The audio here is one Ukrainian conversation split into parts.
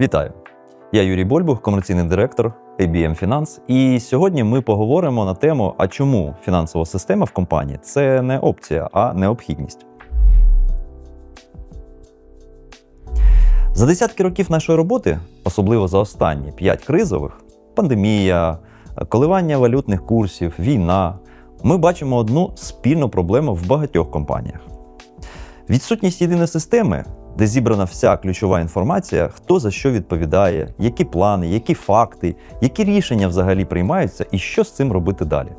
Вітаю! Я Юрій Больбух, комерційний директор ABM Finance. І сьогодні ми поговоримо на тему, а чому фінансова система в компанії це не опція, а необхідність. За десятки років нашої роботи, особливо за останні п'ять кризових пандемія, коливання валютних курсів, війна, ми бачимо одну спільну проблему в багатьох компаніях. Відсутність єдиної системи, де зібрана вся ключова інформація, хто за що відповідає, які плани, які факти, які рішення взагалі приймаються і що з цим робити далі.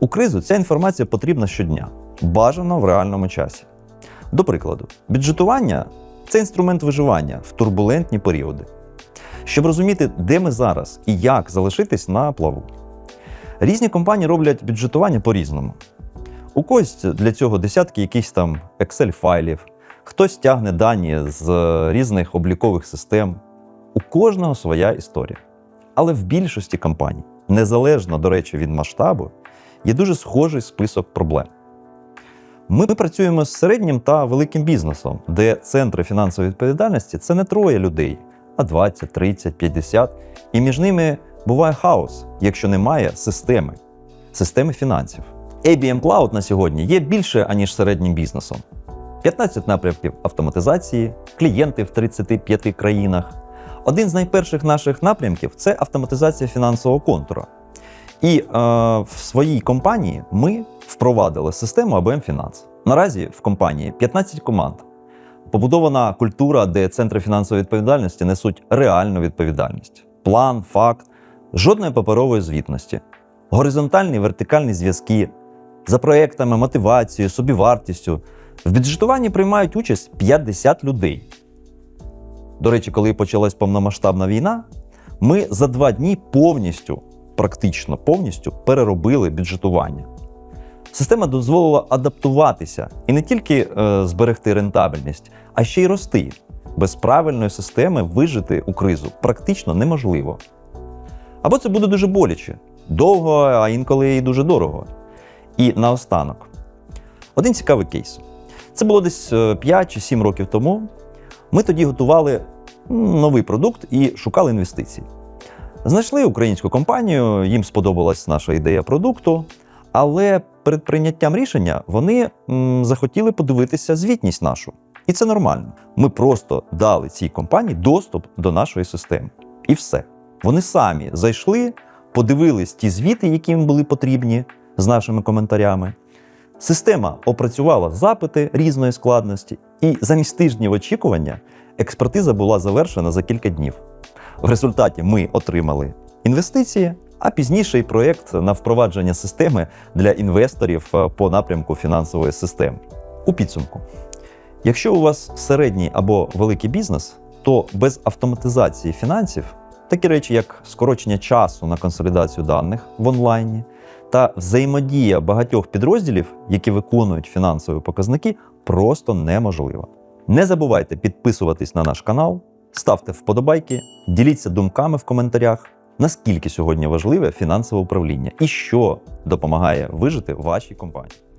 У кризу ця інформація потрібна щодня, бажано в реальному часі. До прикладу, бюджетування це інструмент виживання в турбулентні періоди. Щоб розуміти, де ми зараз і як залишитись на плаву. Різні компанії роблять бюджетування по-різному. У когось для цього десятки якихось там Excel-файлів, хтось тягне дані з різних облікових систем. У кожного своя історія. Але в більшості компаній, незалежно, до речі, від масштабу, є дуже схожий список проблем. Ми працюємо з середнім та великим бізнесом, де центри фінансової відповідальності це не троє людей, а 20, 30, 50. І між ними буває хаос, якщо немає системи, системи фінансів. ABM Cloud на сьогодні є більше, аніж середнім бізнесом. 15 напрямків автоматизації, клієнти в 35 країнах. Один з найперших наших напрямків це автоматизація фінансового контура. І е, в своїй компанії ми впровадили систему ABM Finance. Наразі в компанії 15 команд. Побудована культура, де центри фінансової відповідальності несуть реальну відповідальність: план, факт, жодної паперової звітності, горизонтальні вертикальні зв'язки за проектами, мотивацією, собівартістю. В бюджетуванні приймають участь 50 людей. До речі, коли почалась повномасштабна війна, ми за два дні повністю, практично повністю переробили бюджетування. Система дозволила адаптуватися і не тільки е, зберегти рентабельність, а ще й рости. Без правильної системи вижити у кризу практично неможливо. Або це буде дуже боляче, довго, а інколи і дуже дорого. І наостанок, один цікавий кейс. Це було десь 5 чи 7 років тому. Ми тоді готували новий продукт і шукали інвестицій. Знайшли українську компанію, їм сподобалась наша ідея продукту, але перед прийняттям рішення вони захотіли подивитися звітність нашу. І це нормально. Ми просто дали цій компанії доступ до нашої системи. І все. Вони самі зайшли, подивились ті звіти, які їм були потрібні з нашими коментарями. Система опрацювала запити різної складності, і замість тижнів очікування експертиза була завершена за кілька днів. В результаті ми отримали інвестиції, а пізніше й проєкт на впровадження системи для інвесторів е, по напрямку фінансової системи. У підсумку, якщо у вас середній або великий бізнес, то без автоматизації фінансів такі речі, як скорочення часу на консолідацію даних в онлайні та взаємодія багатьох підрозділів, які виконують фінансові показники, просто неможлива. Не забувайте підписуватись на наш канал, ставте вподобайки, діліться думками в коментарях, наскільки сьогодні важливе фінансове управління і що допомагає вижити вашій компанії.